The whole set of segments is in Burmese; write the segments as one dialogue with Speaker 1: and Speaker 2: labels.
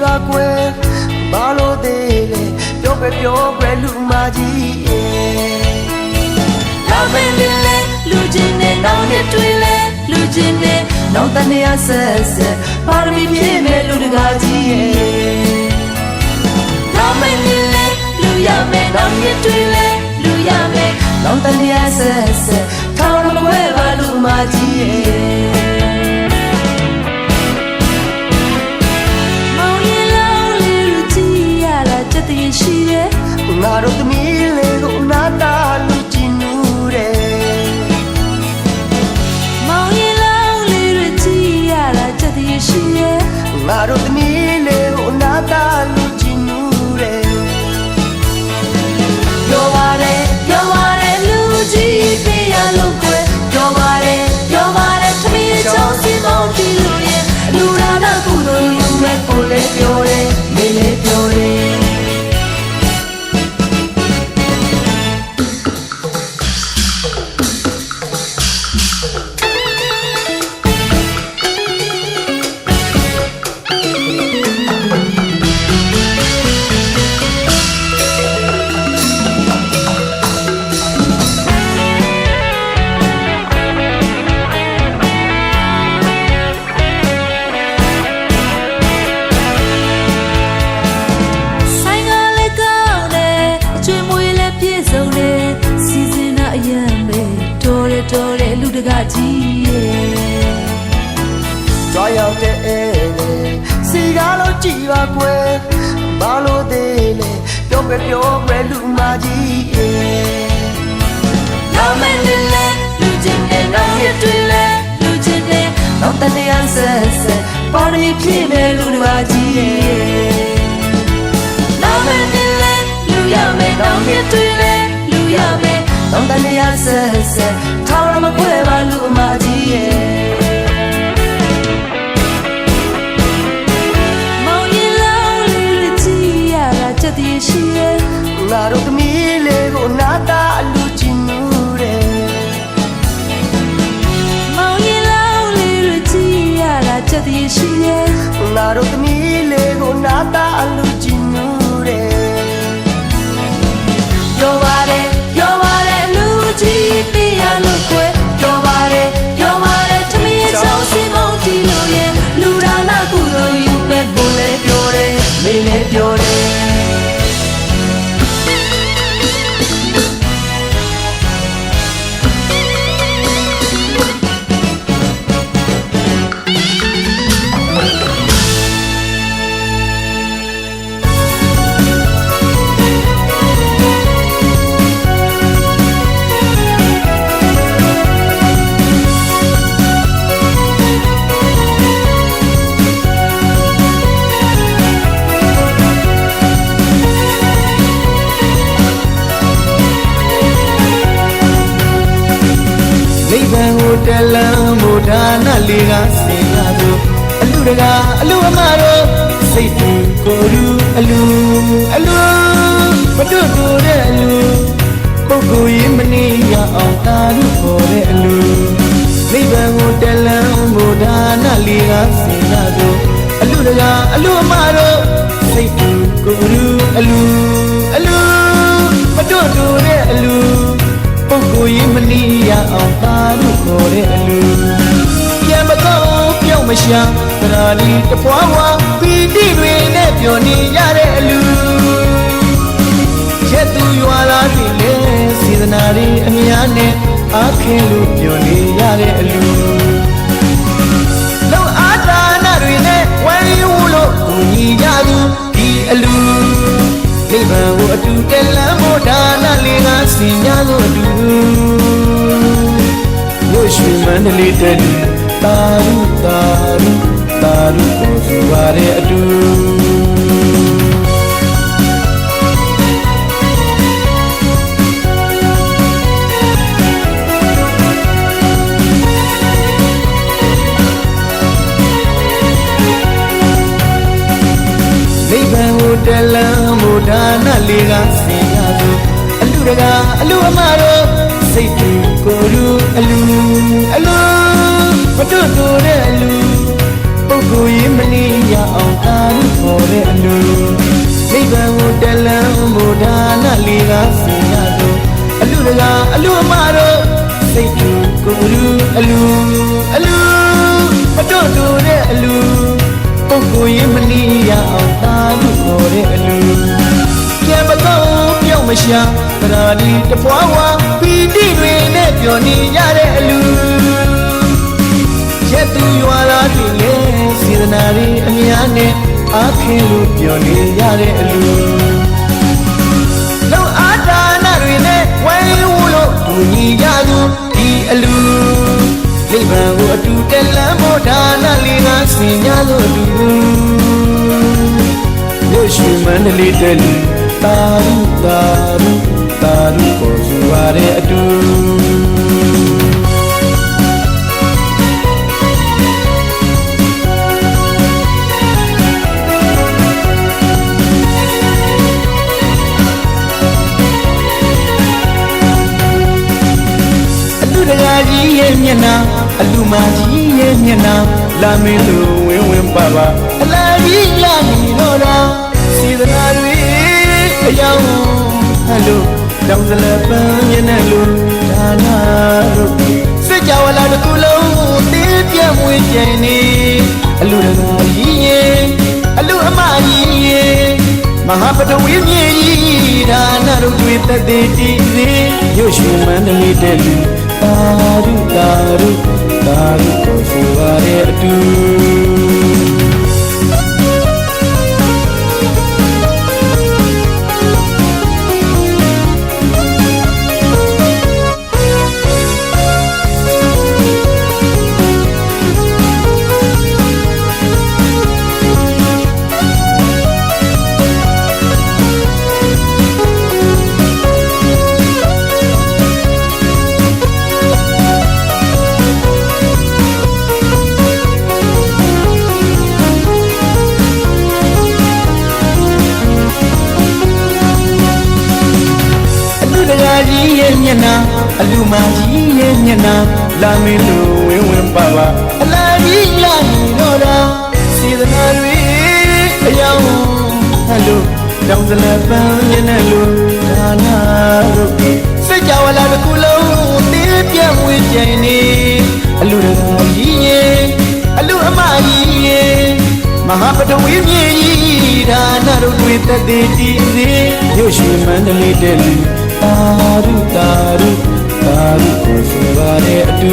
Speaker 1: ရွာကွယ်ဘာလို့သေးလဲ
Speaker 2: ပြောပဲပြောပဲလူမကြီးရဲ့
Speaker 1: နောက်မင်းလေးလဲလူချင်းနဲ့နောက်နဲ့တွေ့လဲလူချင်းနဲ့
Speaker 2: နောက်တနေ့အဆက်ဆက်ပါရမီပြည့်မဲ့လူတကာကြီးရဲ့
Speaker 1: နောက်မင်းလေးလဲလူရမယ်နောက်နဲ့တွေ့လဲလူရမယ်
Speaker 2: နောက်တနေ့အဆက်ဆက်ထောင်မွဲပါလူမကြီးရဲ့
Speaker 1: ငါတို့
Speaker 2: သမီးလေးကိုနာတာလူကြည့်နူးတယ်
Speaker 1: မောင်ရင်လောင်းလေးလူကြည့်ရတာကြက်တည်းရှိတယ်
Speaker 2: ငါတို့သမီး
Speaker 1: ပြောပဲပြောပဲလူမကြီးရဲ့နောက်မင်းလေးလေးလူချင်းနဲ့နောက်ရတွေ့လဲလူချင်းနဲ့
Speaker 2: နောက်တနေ့အဆက်ဆက်ပါရမီပြည့်မဲ့လူတကာကြီးရဲ့
Speaker 1: နောက်မင်းလေးလေးလူရမယ်နောက်ရတွေ့လဲလူရမယ်
Speaker 2: နောက်တနေ့အဆက်ဆက်ထောင်မခွဲပါလူမ
Speaker 1: ငါတို့
Speaker 2: သမီးလေးကိုနာတာလူကြည့်နူးတယ်
Speaker 1: မောင်ရင်လောင်းလေးလူကြည့်ရတာကြက်တည်းရှိရဲ့
Speaker 2: ငါတို့သမီးလေးကိုနာတာလူကြည့်နူးတယ်
Speaker 1: ပြောပါတယ်ပြောပါတယ်လူကြည့်ပြရလို့ကွယ်ပြောပါတယ်ပြောပါတယ်သမီးချောင်းစီမောင်းကြည့်လို့ရဲ့လူဒါနာကုသိုလ်ယူမဲ့ကိုလည်းပြောတယ်
Speaker 2: မင်းလည်းပြောတယ် တကာအလူအမတို့စိတ်တူကိုယ်လူအလူအလူမတို့တို့တဲ့အလူပုဂ္ဂိုလ်ရင်မနေရအောင်တာလို့ခေါ်တဲ့အလူနိဗ္ဗာန်ကိုတလန်းမို့ဒါနလေးကစင်လာသူအလူတကာအလူအမတို့စိတ်တူကိုယ်လူအလူအလူမတို့တို့တဲ့အလူပုဂ္ဂိုလ်ရင်မနီးရအောင်ပါလို့ခေါ်တဲ့အလူပြန်မတော့ပြောင်း မရှာသရာလီတပွားဝါပီတိတွေနဲ့ပြောနေရတဲ့အလူရက်သူရွာလာပြီလေစေတနာတွေအများနဲ့အားခင်လို့ပြောနေရတဲ့အလူလုံအားဒါနတွေနဲ့ဝိုင်းယူလို့ကိုညီကြသူဒီအလူနိဗ္ဗာန်ကိုအတူတက်လမ်းဖို့ဒါနလေးကစင်ကြလို့အတူဝိရွှေမန္တလေးတက် တဲ့အတူနိဗ္ဗာန်ကိုတလန်းမို့ဒါနလေးကစင်ရသူအလူတကာအလူအမတို့စိတ်တူကိုယ်လူအလူအလူမတို့တို့တဲ့အလူ ပုဂ္ဂိုလ်ရင်မနေရအောင်တာလို့ခေါ်တဲ့အလူနိနိဗ္ဗာန်ကိုတလန်းမူဒါနလေးကဆင်ရလို့အလူတကာအလူအမတို့စိတ်တူကိုယ်လူအလူအလူမတို့တို့တဲ့အလူပုဂ္ဂိုလ်ရင်မလီရအောင်သာလို့ခေါ်တဲ့အလူကျမတော့ပြောင်းမရှာပရာဒီတပွားဝါပီတိတွေနဲ့ပြောနေရတဲ့အလူရက်သူရွာသားတွေ ခင်လို့ပြောနေရတဲ့အလူလုံအားဒါနတွေနဲ့ဝိုင်းဝန်းလို့ဒူညီကြသူဒီအလူနိဗ္ဗာန်ကိုအတူတက်လမ်းဖို့ဒါနလေးကဆင်ကြလို့အတူရုပ်ရှင်မန္တလေးတက်လူတာရုတာရုတာရုပေါ်စုရတဲ့အတူ မျက်နှာအလူမကြီးရဲ့မျက်နှာလာမင်းလိုဝင်းဝင်းပါပါအလားကြီးလာနေတော့တာစီသနာတွေအယောင်ဟယ်လိုတောင်စလပန်းမျက်နှာလိုဒါနာတို့စိတ်ကြဝလာတစ်ခုလုံးတင်းပြတ်မွေးကျင်နေအလူတကာကြီးရဲ့အလူအမကြီးရဲ့မဟာပထဝီမြေကြီးဒါနတို့တွေတက်သေးတည်စေရွှေရှင်မန္တလေးတဲ့လူ တာရုတာ မျက်နှာအလူမကြီးရဲ့မျက်နှာလာမင်းလိုဝင်းဝင်းပါပါအလားကြီးလာနေတော့တာစေတနာတွေအယောင်ဟယ်လိုတောင်စလပန်းမျက်နှာလိုဒါနာတို့စိတ်ကြဝလာတစ်ခုလုံးတင်းပြတ်ဝေးကျင်နေအလူတကာကြီးရဲ့အလူအမကြီးရဲ့မဟာပထဝီမြေကြီးဒါနတို့တွေတက်သေးတည်စေရုပ်ရှင်မန္တလေးတဲ့လူ တာရုတာရုတာရုကိုဆိုရတဲ့အတူ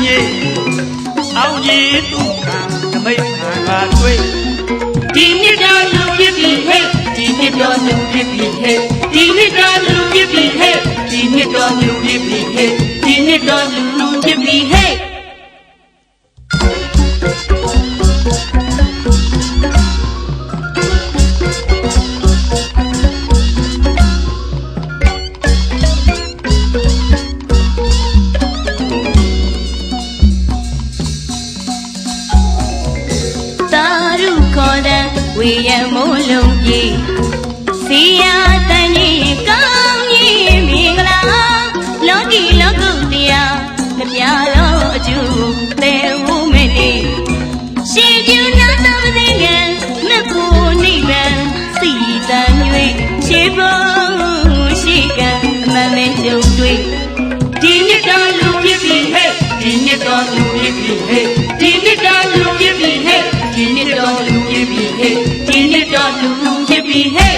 Speaker 3: မြေအောင်ကြီး
Speaker 4: သူကသမိတ်ခံကတွေ့ဒီမြစ်တော်လူပြစ်ပြီဟဲ့ဒီမြစ်တော်လူပြစ်ပြီဟဲ့ဒီ
Speaker 3: မြစ်တော်လူပြစ်ပြီ
Speaker 4: ဟဲ့ဒီမြစ်တော်လူပြစ်ပြီဟဲ့ဒီမြစ်တော်လူပြစ်ပြီဟဲ့ ဝေရမိုး
Speaker 3: လုံးပြေစီရတန် you can be hey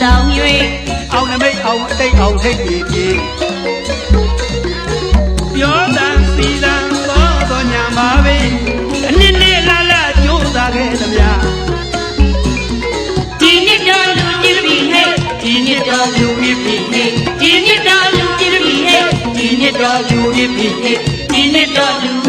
Speaker 3: ဆောင်၍
Speaker 4: အောင်နမိတ်အောင်အတိတ်အောင်စိတ်ပြေပြေပြောတန်စီတန်သောသောညာမာပဲအနှစ်နှစ်လာလာကြိုးစားခဲ့သမျှဒီနှစ်တော့လူကြည့်ပြီဟဲ့ဒီနှစ်တော့လူကြည့်ပြီဟဲ့ဒီနှစ်တော့လူကြည့်ပြီဟဲ့ဒီနှစ်တော့လူကြည့်ပြီဟဲ့ဒီနှစ်တော့လူ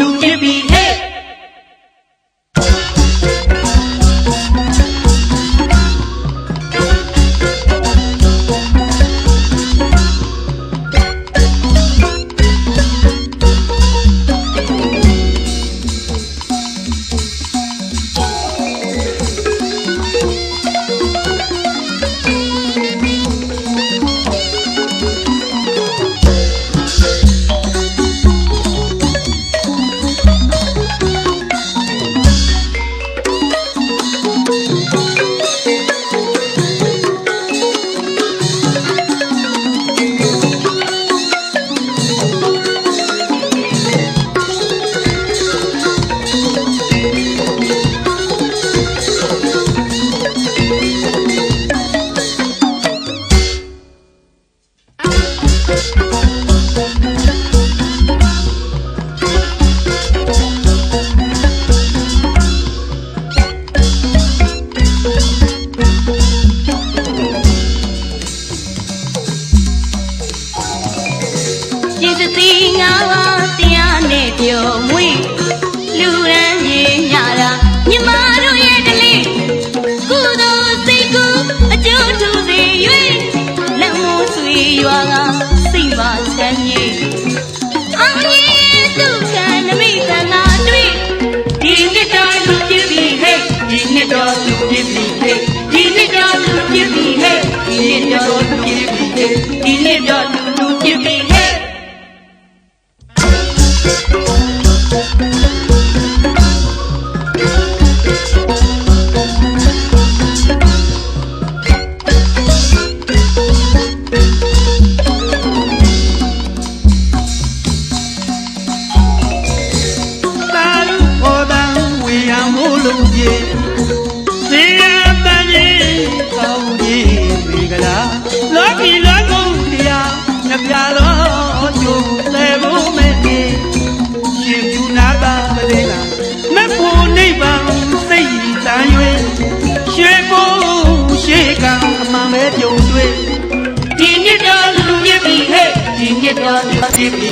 Speaker 4: ပြ
Speaker 3: စ်ပြီ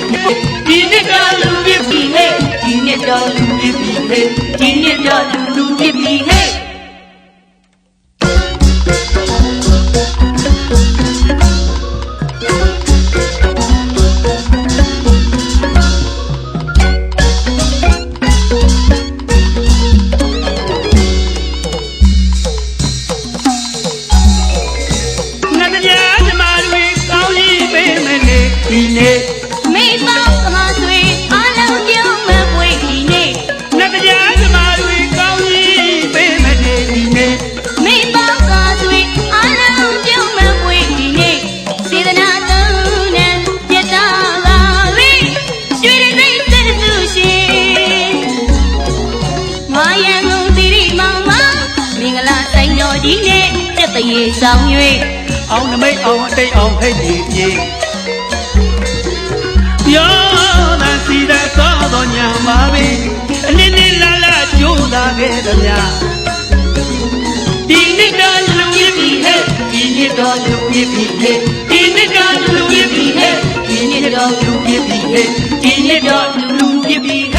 Speaker 3: ဒီနှစ်ကလူပြစ်ပြီဟဲ့ဒီနှစ်တော့လူပြစ်ပြီဟဲ့ဒီနှစ်တော့လူလူပြစ်ပြီဟဲ့
Speaker 1: ရေဆောင်၍
Speaker 3: အောင်နမိတ်အောင်အတိတ်အောင်ဟဲ့ဒီပြေပြောတာစီတဲ့သောတော်ညာပါပဲအနည်းနည်းလာလာကြိုးစားခဲ့သမျှဒီနှစ်ကလူပြစ်ပြီဟဲ့ဒီနှစ်တော့လူပြစ်ပြီဟဲ့ဒီနှစ်ကလူပြစ်ပြီဟဲ့ဒီနှစ်တော့လူပြစ်ပြီဟဲ့ဒီနှစ်တော့လူပြစ်ပြီဟဲ့